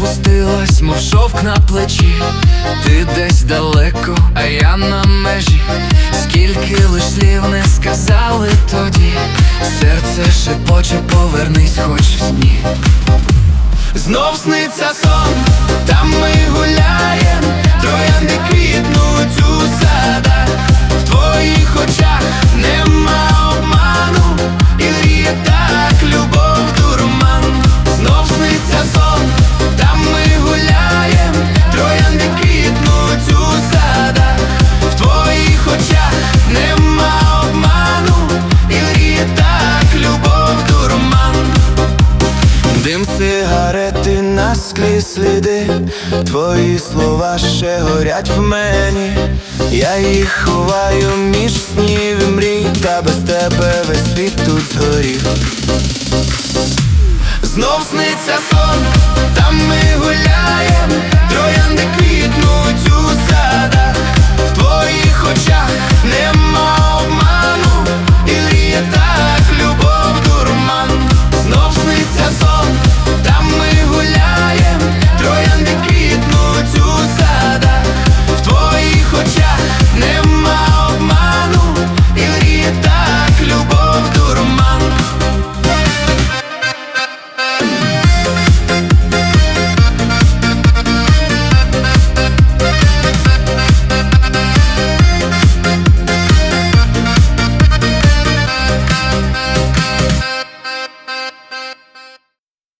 Опустилась, мов шовк на плечі, ти десь далеко, а я на межі. Скільки лиш слів не сказали тоді, серце шепоче, повернись хоч в сні. Знов сниться сон, там ми гуляєм, сигарети на склі сліди, твої слова ще горять в мені. Я їх ховаю між снів і мрій, та без тебе весь світ тут згорів. Знов сниться сон, там ми гуляєм, троянди квітнуть